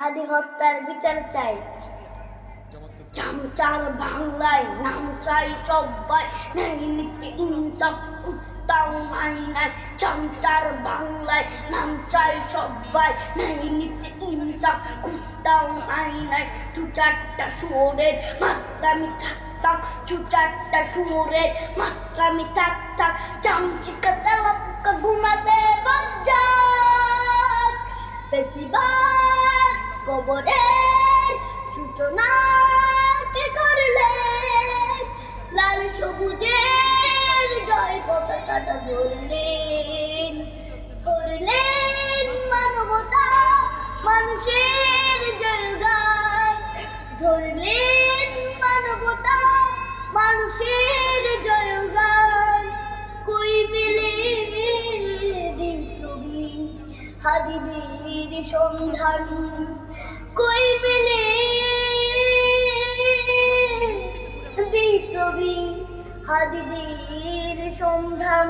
আদি হত্যার বিচার চাই। চামচার বাংলায় নাম চাই সবাই নাই নীতি, ইনসাফ কুত্তাও নাই নাই চামচার বাংলায় নাম চাই সবাই নাই নীতি, ইনসাফ কুত্তাও নাই নাই দু চারটা সুরের মাত্রামি থাকতাম দু চারটা সুরের মাত্রামি থাকতাম চামচিকা তেলা পোকা ঘুমাতে বেশিবার কবরের সূচনা কে করলে লাল সবুজের জয় পতাকাটা ধরলেন। ধরলেন মানবতা, মানুষের জয় গায় ধরলেন হাদিদের সন্ধান কই পেলে? বিপ্লবী হাদিদের সন্ধান